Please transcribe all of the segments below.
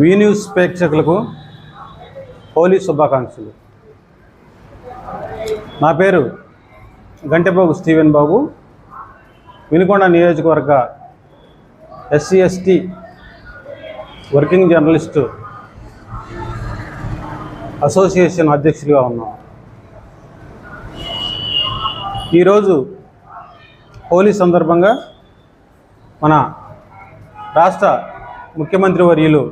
వి news ప్రేక్షకులకు హోలీ శుభాకాంక్షలు. నా పేరు గంటెబాబు స్టీవెన్ బాబు. వినుకొండ నియోజకవర్గ SC ST working journalist association అధ్యక్షులుగా ఉన్నాం. ఈరోజు హోలీ సందర్భంగా మన రాష్ట్ర ముఖ్యమంత్రి వర్యులు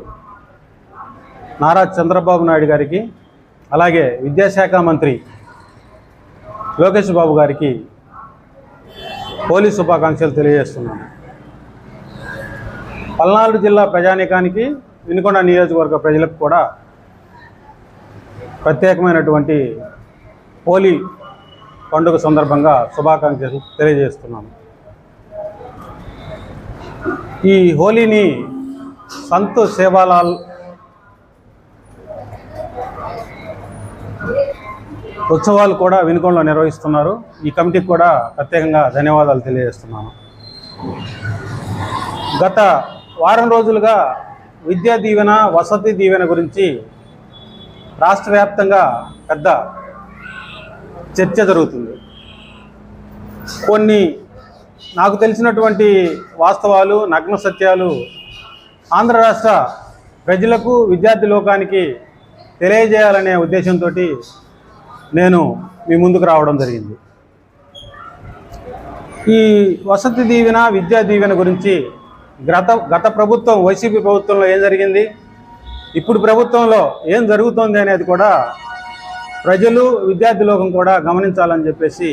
నారా చంద్రబాబు నాయుడు గారికి అలాగే విద్యాశాఖ మంత్రి లోకేష్ బాబు గారికి పోలీస్ శుభాకాంక్షలు తెలియజేస్తున్నాను. పల్నాడు జిల్లా ప్రజానీకానికి వినుకొండ నియోజకవర్గ ప్రజలకు కూడా ప్రత్యేకమైనటువంటి హోలీ పండుగ సందర్భంగా శుభాకాంక్షలు తెలియజేస్తున్నాను. ఈ హోలీని సంత్ సేవాలాల్ ఉత్సవాలు కూడా వినుకొండలో నిర్వహిస్తున్నారు. ఈ కమిటీకి కూడా ప్రత్యేకంగా ధన్యవాదాలు తెలియజేస్తున్నాను. గత వారం రోజులుగా విద్యా దీవెన వసతి దీవెన గురించి రాష్ట్ర వ్యాప్తంగా పెద్ద చర్చ జరుగుతుంది. కొన్ని నాకు తెలిసినటువంటి వాస్తవాలు నగ్న సత్యాలు ఆంధ్ర రాష్ట్ర ప్రజలకు విద్యార్థి లోకానికి తెలియజేయాలనే ఉద్దేశంతో నేను మీ ముందుకు రావడం జరిగింది. ఈ వసతి దీవెన విద్యా దీవెన గురించి గత గత ప్రభుత్వం వైసీపీ ప్రభుత్వంలో ఏం జరిగింది? ఇప్పుడు ప్రభుత్వంలో ఏం జరుగుతోంది అనేది కూడా ప్రజలు విద్యార్థి లోకం కూడా గమనించాలని చెప్పేసి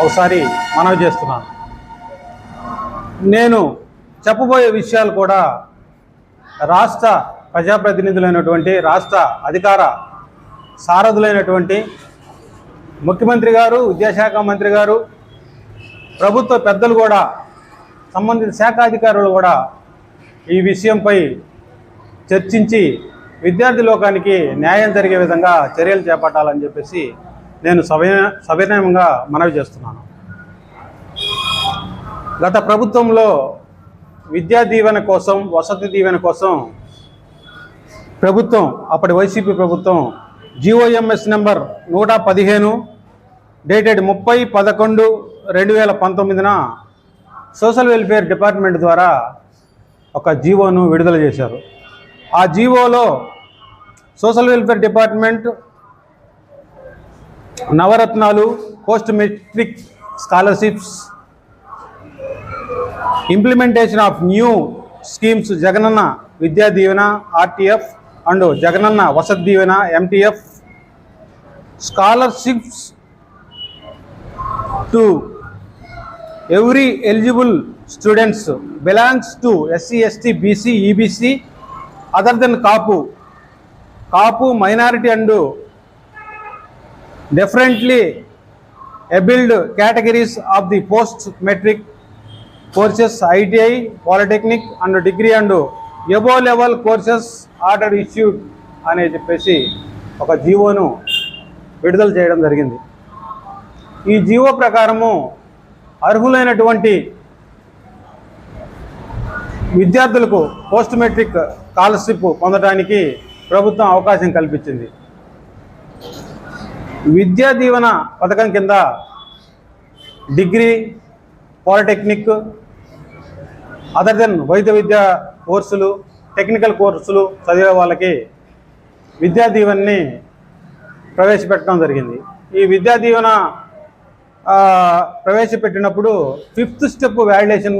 ఒకసారి మనవి చేస్తున్నాను. నేను చెప్పబోయే విషయాలు కూడా రాష్ట్ర ప్రజాప్రతినిధులైనటువంటి రాష్ట్ర అధికార సారథులైనటువంటి ముఖ్యమంత్రి గారు విద్యాశాఖ మంత్రి గారు ప్రభుత్వ పెద్దలు కూడా సంబంధిత శాఖ అధికారులు కూడా ఈ విషయంపై చర్చించి విద్యార్థి లోకానికి న్యాయం జరిగే విధంగా చర్యలు చేపట్టాలని చెప్పేసి నేను సవిన సవినయంగా మనవి చేస్తున్నాను. గత ప్రభుత్వంలో విద్యా దీవెన కోసం వసతి దీవెన కోసం ప్రభుత్వం అప్పటి వైసీపీ ప్రభుత్వం జిఓఎంఎస్ నెంబర్ నూట పదిహేను డేటెడ్ ముప్పై పదకొండు రెండు వేల పంతొమ్మిదిన సోషల్ వెల్ఫేర్ డిపార్ట్మెంట్ ద్వారా ఒక జీవోను విడుదల చేశారు. ఆ జీవోలో social welfare department Navaratnalu post matric scholarships implementation of new schemes Jagananna Vidya Deevena RTF and Jagananna Vasathi Deevena MTF scholarships to every eligible students belongs to SC ST BC EBC other than Kapu. Kapu minority and differently abled categories of the post matric courses ITI polytechnic and degree and above level courses order issued అని చెప్పేసి ఒక జీవోను విడుదల చేయడం జరిగింది. ఈ GO ప్రకారము అర్హులైనటువంటి విద్యార్థులకు పోస్ట్ మెట్రిక్ స్కాలర్షిప్ పొందడానికి ప్రభుత్వం అవకాశం కల్పించింది. విద్యా దీవెన పథకం కింద డిగ్రీ పాలిటెక్నిక్ అదర్ దెన్ వైద్య విద్యా కోర్సులు టెక్నికల్ కోర్సులు చదివే వాళ్ళకి విద్యా దీవెన్ని ప్రవేశపెట్టడం జరిగింది. ఈ విద్యా దీవెన ప్రవేశపెట్టినప్పుడు ఫిఫ్త్ స్టెప్ వ్యాలిడేషన్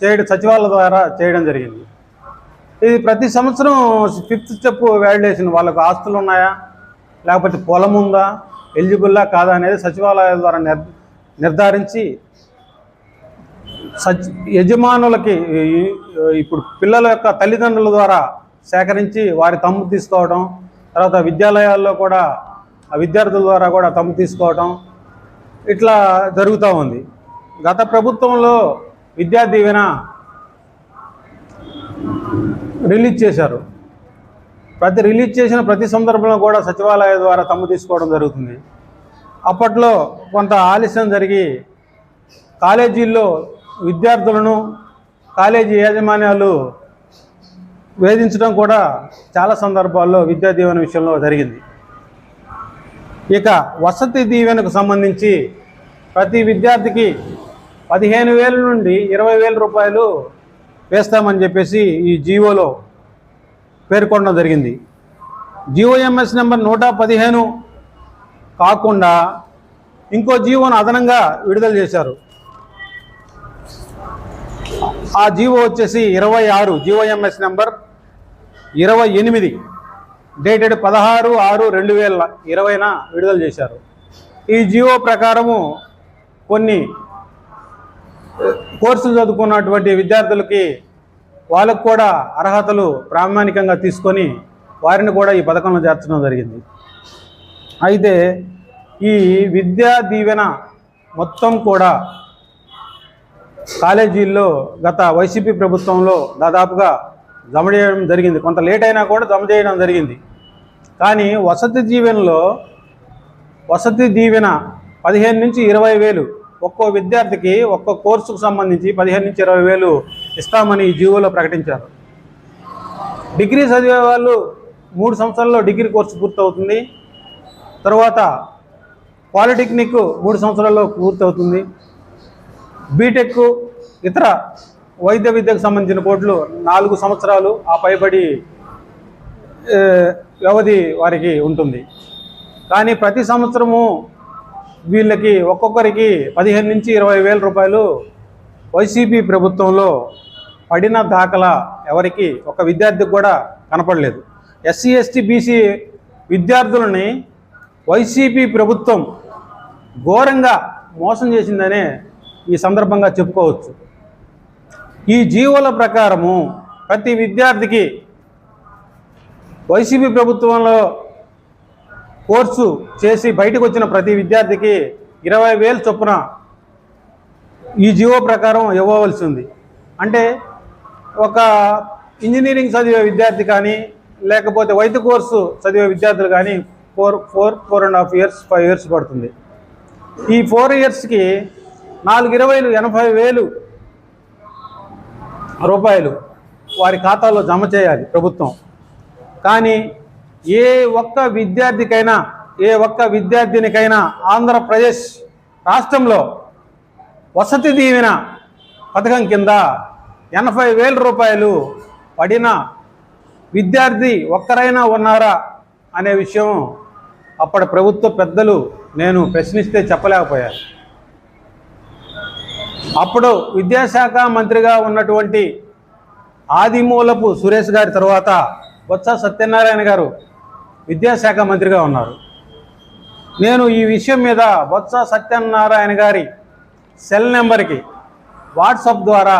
చేయడం సచివాలయ ద్వారా చేయడం జరిగింది. ఇది ప్రతి సంవత్సరం ఫిఫ్త్ స్టెప్ వ్యాలిడేషన్ వాళ్ళకు ఆస్తులు ఉన్నాయా? లేకపోతే పొలం ఉందా? ఎలిజిబుల్లా కాదా అనేది సచివాలయాల ద్వారా నిర్ నిర్ధారించి సచ్ యజమానులకి ఇప్పుడు పిల్లల యొక్క తల్లిదండ్రుల ద్వారా సేకరించి వారి తమ్ము తీసుకోవడం తర్వాత విద్యాలయాల్లో కూడా ఆ విద్యార్థుల ద్వారా కూడా తమ్ము తీసుకోవటం ఇట్లా జరుగుతూ ఉంది. గత ప్రభుత్వంలో విద్యా దీవెన రిలీజ్ చేశారు. ప్రతి రిలీజ్ చేసిన ప్రతి సందర్భంలో కూడా సచివాలయ ద్వారా తమ్ము తీసుకోవడం జరుగుతుంది. అప్పట్లో కొంత ఆలస్యం జరిగి కాలేజీల్లో విద్యార్థులను కాలేజీ యాజమాన్యాలు వేధించడం కూడా చాలా సందర్భాల్లో విద్యా దీవెన విషయంలో జరిగింది. ఇక వసతి దీవెనకు సంబంధించి ప్రతి విద్యార్థికి పదిహేను వేల నుండి ఇరవై వేల రూపాయలు వేస్తామని చెప్పేసి ఈ జీవోలో పేర్కొనడం జరిగింది. జీవోఎంఎస్ నెంబర్ నూట పదిహేను కాకుండా ఇంకో జీవోను అదనంగా విడుదల చేశారు. ఆ జీవో వచ్చేసి ఇరవై ఆరు జీవోఎంఎస్ నెంబర్ ఇరవై ఎనిమిది. డేటెడ్ పదహారు ఆరు రెండు వేల ఇరవైన విడుదల చేశారు. ఈ జియో ప్రకారము కొన్ని కోర్సులు చదువుకున్నటువంటి విద్యార్థులకి వాళ్ళకు కూడా అర్హతలు ప్రామాణికంగా తీసుకొని వారిని కూడా ఈ పథకంలో చేర్చడం జరిగింది. అయితే ఈ విద్యా దీవెన మొత్తం కూడా కాలేజీల్లో గత వైసీపీ ప్రభుత్వంలో దాదాపుగా జమ చేయడం జరిగింది. కొంత లేట్ అయినా కూడా జమ చేయడం జరిగింది. కానీ వసతి దీవెనలో వసతి దీవెన పదిహేను నుంచి ఇరవై వేలు. ఒక్కో విద్యార్థికి ఒక్కో కోర్సుకు సంబంధించి పదిహేను నుంచి ఇరవై వేలు ఇస్తామని ఈ జీవోలో ప్రకటించారు. డిగ్రీ చదివే వాళ్ళు మూడు సంవత్సరాల్లో డిగ్రీ కోర్సు పూర్తవుతుంది. తర్వాత పాలిటెక్నిక్ మూడు సంవత్సరాల్లో పూర్తవుతుంది. బీటెక్ ఇతర వైద్య విద్యకు సంబంధించిన కోర్సులు నాలుగు సంవత్సరాలు ఆ పైబడి వ్యవధి వారికి ఉంటుంది. కానీ ప్రతి సంవత్సరము వీళ్ళకి ఒక్కొక్కరికి పదిహేను నుంచి ఇరవై వేల రూపాయలు వైసీపీ ప్రభుత్వంలో పడిన దాఖలా ఎవరికి ఒక విద్యార్థికి కూడా కనపడలేదు. ఎస్సీ ఎస్టీ బీసీ విద్యార్థులని వైసీపీ ప్రభుత్వం ఘోరంగా మోసం చేసిందనే ఈ సందర్భంగా చెప్పుకోవచ్చు. ఈ జీవోల ప్రకారము ప్రతి విద్యార్థికి వైసీపీ ప్రభుత్వంలో కోర్సు చేసి బయటకు వచ్చిన ప్రతి విద్యార్థికి ఇరవై వేలు చొప్పున ఈ జీవో ప్రకారం ఇవ్వవలసి ఉంది. అంటే ఒక ఇంజనీరింగ్ చదివే విద్యార్థి కానీ లేకపోతే వైద్య కోర్సు చదివే విద్యార్థులు కానీ four four four and half years five years పడుతుంది. ఈ ఫోర్ ఇయర్స్కి నాలుగు ఇరవైలు ఎనభై వేలు రూపాయలు వారి ఖాతాలో జమ చేయాలి ప్రభుత్వం. కానీ ఏ ఒక్క విద్యార్థికైనా ఏ ఒక్క విద్యార్థినికైనా ఆంధ్రప్రదేశ్ రాష్ట్రంలో వసతి దీవెన పథకం కింద ఎనభై వేల రూపాయలు పడిన విద్యార్థి ఒక్కరైనా ఉన్నారా అనే విషయం అప్పటి ప్రభుత్వ పెద్దలు నేను ప్రశ్నిస్తే చెప్పలేకపోయారు. అప్పుడు విద్యాశాఖ మంత్రిగా ఉన్నటువంటి ఆదిమూలపు సురేష్ గారి తర్వాత బొత్స సత్యనారాయణ గారు విద్యాశాఖ మంత్రిగా ఉన్నారు. నేను ఈ విషయం మీద బొత్స సత్యనారాయణ గారి సెల్ నెంబర్కి వాట్సాప్ ద్వారా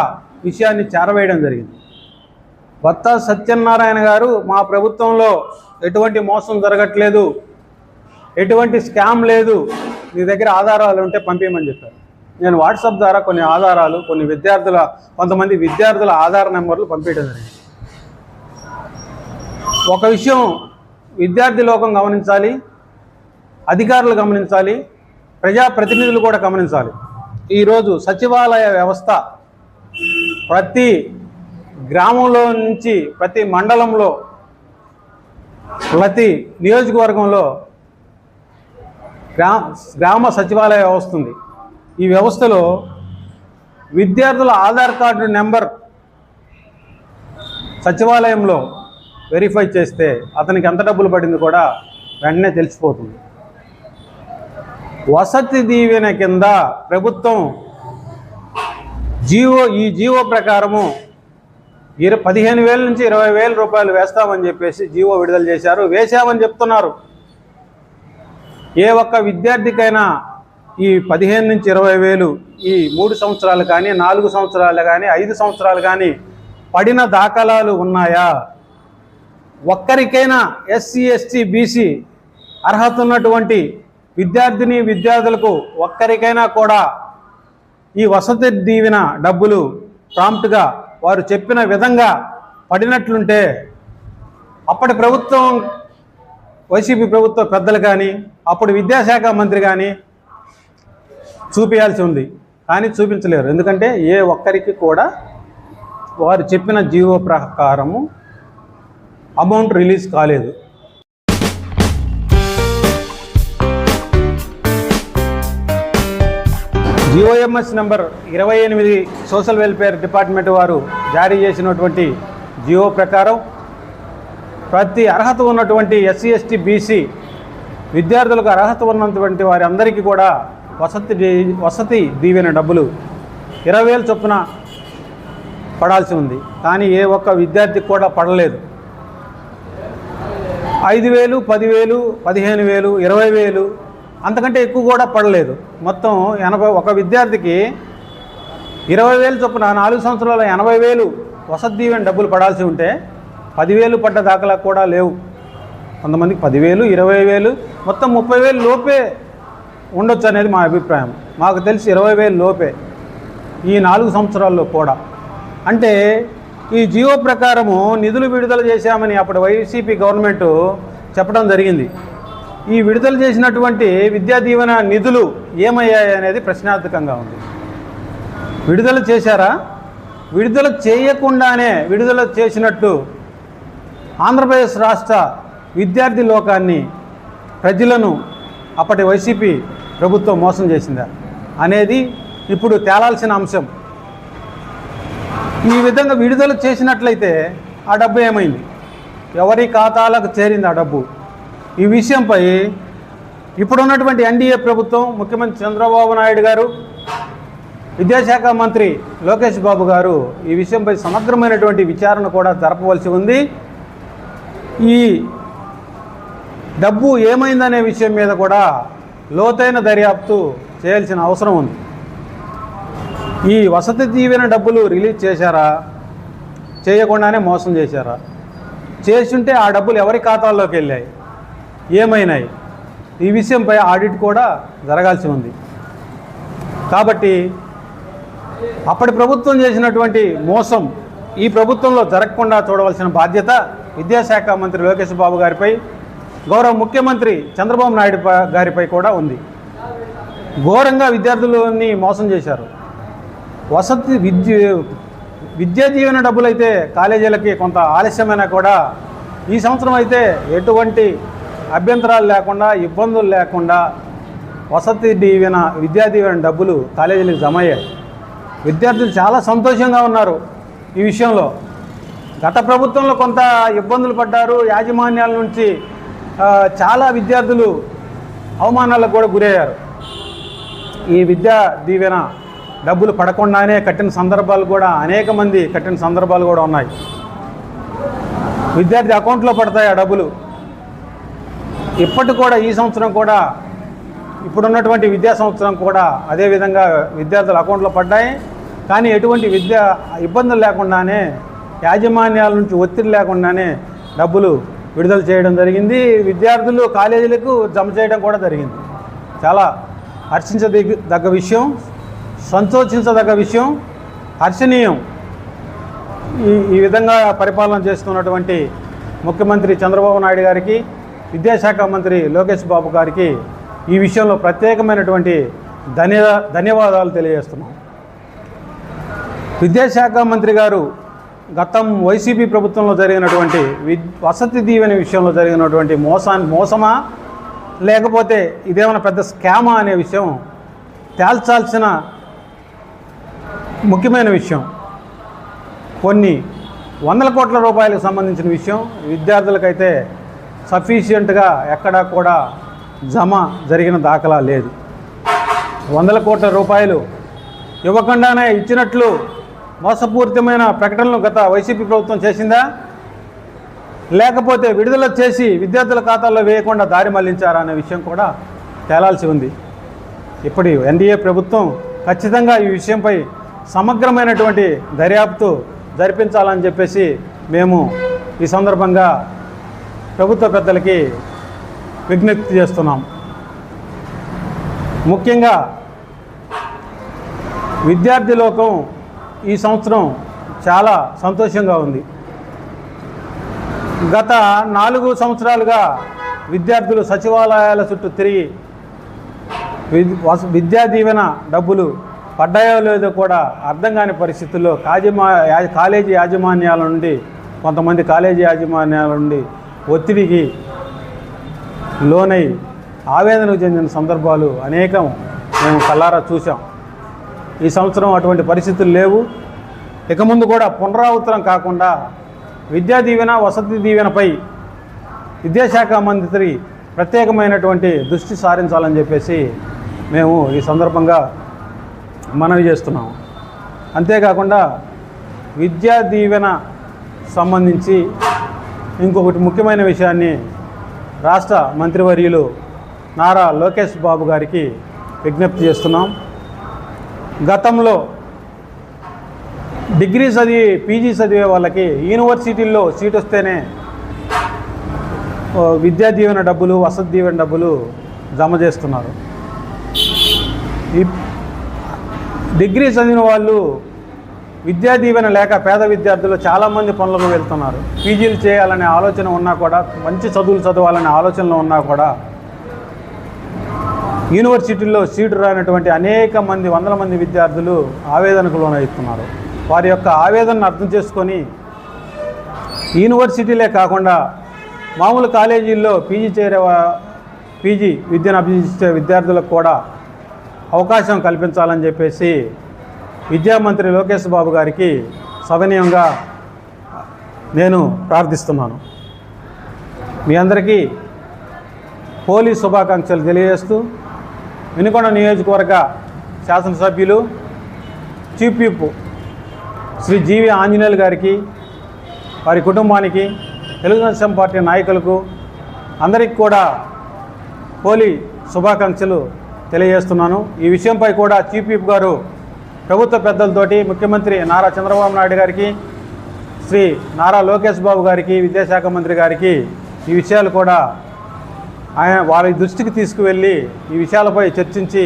విషయాన్ని చేరవేయడం జరిగింది. బొత్స సత్యనారాయణ గారు మా ప్రభుత్వంలో ఎటువంటి మోసం జరగట్లేదు ఎటువంటి స్కామ్ లేదు మీ దగ్గర ఆధారాలు ఉంటే పంపించమని చెప్పారు. నేను వాట్సాప్ ద్వారా కొన్ని ఆధారాలు కొన్ని విద్యార్థుల కొంతమంది విద్యార్థుల ఆధార్ నెంబర్లు పంపించడం జరిగింది. ఒక విషయం విద్యార్థి లోకం గమనించాలి అధికారులు గమనించాలి ప్రజాప్రతినిధులు కూడా గమనించాలి. ఈరోజు సచివాలయ వ్యవస్థ ప్రతి గ్రామంలో నుంచి ప్రతి మండలంలో ప్రతి నియోజకవర్గంలో గ్రా గ్రామ సచివాలయ వ్యవస్థ ఉంది ఈ వ్యవస్థలో విద్యార్థుల ఆధార్ కార్డు నెంబర్ సచివాలయంలో వెరిఫై చేస్తే అతనికి ఎంత డబ్బులు పడింది కూడా వెంటనే తెలిసిపోతుంది. వసతి దీవెన కింద ప్రభుత్వం జీవో ఈ జీవో ప్రకారము ఇర పదిహేను వేల నుంచి ఇరవై వేల రూపాయలు వేస్తామని చెప్పేసి జీవో విడుదల చేశారు. వేశామని చెప్తున్నారు. ఏ ఒక్క విద్యార్థికైనా ఈ పదిహేను నుంచి ఇరవై వేలు ఈ మూడు సంవత్సరాలు కానీ నాలుగు సంవత్సరాలు కానీ ఐదు సంవత్సరాలు కానీ పడిన దాఖలాలు ఉన్నాయా? ఒక్కరికైనా ఎస్సీ ఎస్టీ బీసీ అర్హత ఉన్నటువంటి విద్యార్థిని విద్యార్థులకు ఒక్కరికైనా కూడా ఈ వసతి దీవెన డబ్బులు ప్రాంప్ట్గా వారు చెప్పిన విధంగా పడినట్లుంటే అప్పటి ప్రభుత్వం వైసీపీ ప్రభుత్వ పెద్దలు కానీ అప్పుడు విద్యాశాఖ మంత్రి కానీ చూపించాల్సి ఉంది. కానీ చూపించలేరు. ఎందుకంటే ఏ ఒక్కరికి కూడా వారు చెప్పిన జీవో ప్రకారము అమౌంట్ రిలీజ్ కాలేదు. జిఓఎంఎస్ నెంబర్ ఇరవై ఎనిమిది సోషల్ వెల్ఫేర్ డిపార్ట్మెంట్ వారు జారీ చేసినటువంటి జియో ప్రకారం ప్రతి అర్హత ఉన్నటువంటి ఎస్సీ ఎస్టీ బీసీ విద్యార్థులకు అర్హత ఉన్నటువంటి వారి అందరికీ కూడా వసతి వసతి దీవెన డబ్బులు ఇరవై వేలు చొప్పున పడాల్సి ఉంది. కానీ ఏ ఒక్క విద్యార్థికి కూడా పడలేదు. ఐదు వేలు పదివేలు పదిహేను వేలు ఇరవై వేలు అంతకంటే ఎక్కువ కూడా పడలేదు. మొత్తం ఎనభై ఒక విద్యార్థికి ఇరవై వేలు చొప్పున నాలుగు సంవత్సరాల ఎనభై వేలు వసతి దీవెన డబ్బులు పడాల్సి ఉంటే పదివేలు పడ్డ దాఖలా కూడా లేవు. కొంతమందికి పదివేలు ఇరవై వేలు మొత్తం ముప్పై వేలు లోపే ఉండొచ్చు అనేది మా అభిప్రాయం. మాకు తెలిసి ఇరవై వేలు లోపే ఈ నాలుగు సంవత్సరాల్లో కూడా. అంటే ఈ జియో ప్రకారము నిధులు విడుదల చేశామని అప్పుడు వైసీపీ గవర్నమెంట్ చెప్పడం జరిగింది. ఈ విడుదల చేసినటువంటి విద్యా దీవెన నిధులు ఏమయ్యాయి అనేది ప్రశ్నార్థకంగా ఉంది. విడుదల చేశారా? విడుదల చేయకుండానే విడుదల చేసినట్టు ఆంధ్రప్రదేశ్ రాష్ట్ర విద్యార్థి లోకాన్ని ప్రజలను అప్పటి వైసీపీ ప్రభుత్వం మోసం చేసిందా అనేది ఇప్పుడు తేలాల్సిన అంశం. ఈ విధంగా విడుదల చేసినట్లయితే ఆ డబ్బు ఏమైంది? ఎవరి ఖాతాలకు చేరింది ఆ డబ్బు? ఈ విషయంపై ఇప్పుడున్నటువంటి ఎన్డీఏ ప్రభుత్వం ముఖ్యమంత్రి చంద్రబాబు నాయుడు గారు విద్యాశాఖ మంత్రి లోకేష్ బాబు గారు ఈ విషయంపై సమగ్రమైనటువంటి విచారణ కూడా జరపవలసి ఉంది. ఈ డబ్బు ఏమైందనే విషయం మీద కూడా లోతైన దర్యాప్తు చేయాల్సిన అవసరం ఉంది. ఈ వసతి దీవెన డబ్బులు రిలీజ్ చేశారా? చేయకుండానే మోసం చేశారా? చేస్తుంటే ఆ డబ్బులు ఎవరి ఖాతాల్లోకి వెళ్ళాయి? ఏమైనాయి? ఈ విషయంపై ఆడిట్ కూడా జరగాల్సి ఉంది. కాబట్టి అప్పటి ప్రభుత్వం చేసినటువంటి మోసం ఈ ప్రభుత్వంలో జరగకుండా చూడవలసిన బాధ్యత విద్యాశాఖ మంత్రి లోకేష్ బాబు గారిపై గౌరవ ముఖ్యమంత్రి చంద్రబాబు నాయుడు గారిపై కూడా ఉంది. ఘోరంగా విద్యార్థులని మోసం చేశారు. వసతి విద్య విద్యా దీవెన డబ్బులు అయితే కాలేజీలకి కొంత ఆలస్యమైనా కూడా ఈ సంవత్సరం అయితే ఎటువంటి అభ్యంతరాలు లేకుండా ఇబ్బందులు లేకుండా వసతి దీవెన విద్యా దీవెన డబ్బులు కాలేజీలకు జమ అయ్యాయి. విద్యార్థులు చాలా సంతోషంగా ఉన్నారు ఈ విషయంలో. గత ప్రభుత్వంలో కొంత ఇబ్బందులు పడ్డారు. యాజమాన్యాల నుంచి చాలా విద్యార్థులు అవమానాలకు కూడా గురయ్యారు. ఈ విద్యా దీవెన డబ్బులు పడకుండానే కట్టిన సందర్భాలు కూడా అనేక మంది కట్టిన సందర్భాలు కూడా ఉన్నాయి. విద్యార్థి అకౌంట్లో పడతాయి ఆ డబ్బులు. ఇప్పటి కూడా ఈ సంవత్సరం కూడా ఇప్పుడున్నటువంటి విద్యా సంవత్సరం కూడా అదేవిధంగా విద్యార్థుల అకౌంట్లో పడ్డాయి. కానీ ఎటువంటి విద్యా ఇబ్బందులు లేకుండానే యాజమాన్యాల నుంచి ఒత్తిడి లేకుండానే డబ్బులు విడుదల చేయడం జరిగింది. విద్యార్థులు కాలేజీలకు జమ చేయడం కూడా జరిగింది. చాలా హర్షించదగ్గ దగ్గ విషయం. సంతోషించదగ్గ విషయం హర్షణీయం. ఈ ఈ విధంగా పరిపాలన చేస్తున్నటువంటి ముఖ్యమంత్రి చంద్రబాబు నాయుడు గారికి విద్యాశాఖ మంత్రి లోకేష్ బాబు గారికి ఈ విషయంలో ప్రత్యేకమైనటువంటి ధన్య ధన్యవాదాలు తెలియజేస్తున్నాం. విద్యాశాఖ మంత్రి గారు గతం వైసీపీ ప్రభుత్వంలో జరిగినటువంటి వసతి దీవెన విషయంలో జరిగినటువంటి మోసాన్ని మోసమా లేకపోతే ఇదేమైనా పెద్ద స్కామా అనే విషయం తేల్చాల్సిన ముఖ్యమైన విషయం. కొన్ని వందల కోట్ల రూపాయలకు సంబంధించిన విషయం. విద్యార్థులకైతే సఫిషియెంట్గా ఎక్కడా కూడా జమ జరిగిన దాఖలా లేదు. వందల కోట్ల రూపాయలు ఇవ్వకుండానే ఇచ్చినట్లు మోసపూరితమైన ప్రకటనలు గత వైసీపీ ప్రభుత్వం చేసిందా? లేకపోతే విడుదల చేసి విద్యార్థుల ఖాతాల్లో వేయకుండా దారి మళ్ళించారా అనే విషయం కూడా తేలాల్సి ఉంది. ఇప్పుడు ఎన్డీఏ ప్రభుత్వం ఖచ్చితంగా ఈ విషయంపై సమగ్రమైనటువంటి దర్యాప్తు జరిపించాలని చెప్పేసి మేము ఈ సందర్భంగా ప్రభుత్వ పెద్దలకి విజ్ఞప్తి చేస్తున్నాం. ముఖ్యంగా విద్యార్థి లోకం ఈ సంవత్సరం చాలా సంతోషంగా ఉంది. గత నాలుగు సంవత్సరాలుగా విద్యార్థులు సచివాలయాల చుట్టూ తిరిగి వస- విద్యా దీవెన డబ్బులు పడ్డాయో లేదో కూడా అర్థం కాని పరిస్థితుల్లో కాజమా కాలేజీ యాజమాన్యాల నుండి కొంతమంది కాలేజీ యాజమాన్యాల నుండి ఒత్తిడికి లోనై ఆవేదనకు చెందిన సందర్భాలు అనేకం మేము కల్లారా చూసాం ఈ సంవత్సరం అటువంటి పరిస్థితులు లేవు. ఇక ముందు కూడా పునరావృతం కాకుండా విద్యా దీవెన వసతి దీవెనపై విద్యాశాఖ మంత్రి ప్రత్యేకమైనటువంటి దృష్టి సారించాలని చెప్పేసి మేము ఈ సందర్భంగా మనవి చేస్తున్నాము. అంతేకాకుండా విద్యా దీవెన సంబంధించి ఇంకొకటి ముఖ్యమైన విషయాన్ని రాష్ట్ర మంత్రివర్యులు నారా లోకేష్ బాబు గారికి విజ్ఞప్తి చేస్తున్నాం. గతంలో డిగ్రీ చదివి పీజీ చదివే వాళ్ళకి యూనివర్సిటీల్లో సీట్ వస్తేనే విద్యా దీవెన డబ్బులు వసతి దీవెన డబ్బులు జమ చేస్తున్నారు. ఈ డిగ్రీ చదివిన వాళ్ళు విద్యా దీవెన లేక పేద విద్యార్థులు చాలామంది పనులకు వెళ్తున్నారు. పీజీలు చేయాలనే ఆలోచన ఉన్నా కూడా మంచి చదువులు చదవాలనే ఆలోచనలో ఉన్నా కూడా యూనివర్సిటీల్లో సీటు రానటువంటి అనేక మంది వందల మంది విద్యార్థులు ఆవేదనకు లోనవుతున్నారు. వారి యొక్క ఆవేదనను అర్థం చేసుకొని యూనివర్సిటీలే కాకుండా మామూలు కాలేజీల్లో పీజీ చేరే పీజీ విద్యను అభ్యసించే విద్యార్థులకు కూడా అవకాశం కల్పించాలని చెప్పేసి విద్యామంత్రి లోకేష్ బాబు గారికి సవినయంగా నేను ప్రార్థిస్తున్నాను. మీ అందరికీ హోలీ శుభాకాంక్షలు తెలియజేస్తూ వినుకొండ నియోజకవర్గ శాసనసభ్యులు chief whip Shri GV Anjaneyulu గారికి వారి కుటుంబానికి తెలుగుదేశం పార్టీ నాయకులకు అందరికీ కూడా హోలీ శుభాకాంక్షలు తెలియజేస్తున్నాను. ఈ విషయంపై కూడా చీఫ్ విప్ గారు ప్రభుత్వ పెద్దలతోటి ముఖ్యమంత్రి నారా చంద్రబాబు నాయుడు గారికి శ్రీ నారా లోకేష్ బాబు గారికి విద్యాశాఖ మంత్రి గారికి ఈ విషయాలు కూడా ఆయన వారి దృష్టికి తీసుకువెళ్ళి ఈ విషయాలపై చర్చించి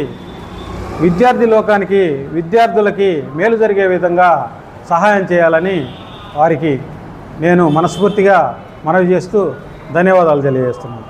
విద్యార్థి లోకానికి విద్యార్థులకి మేలు జరిగే విధంగా సహాయం చేయాలని వారికి నేను మనస్ఫూర్తిగా మనవి చేస్తూ ధన్యవాదాలు తెలియజేస్తున్నాను.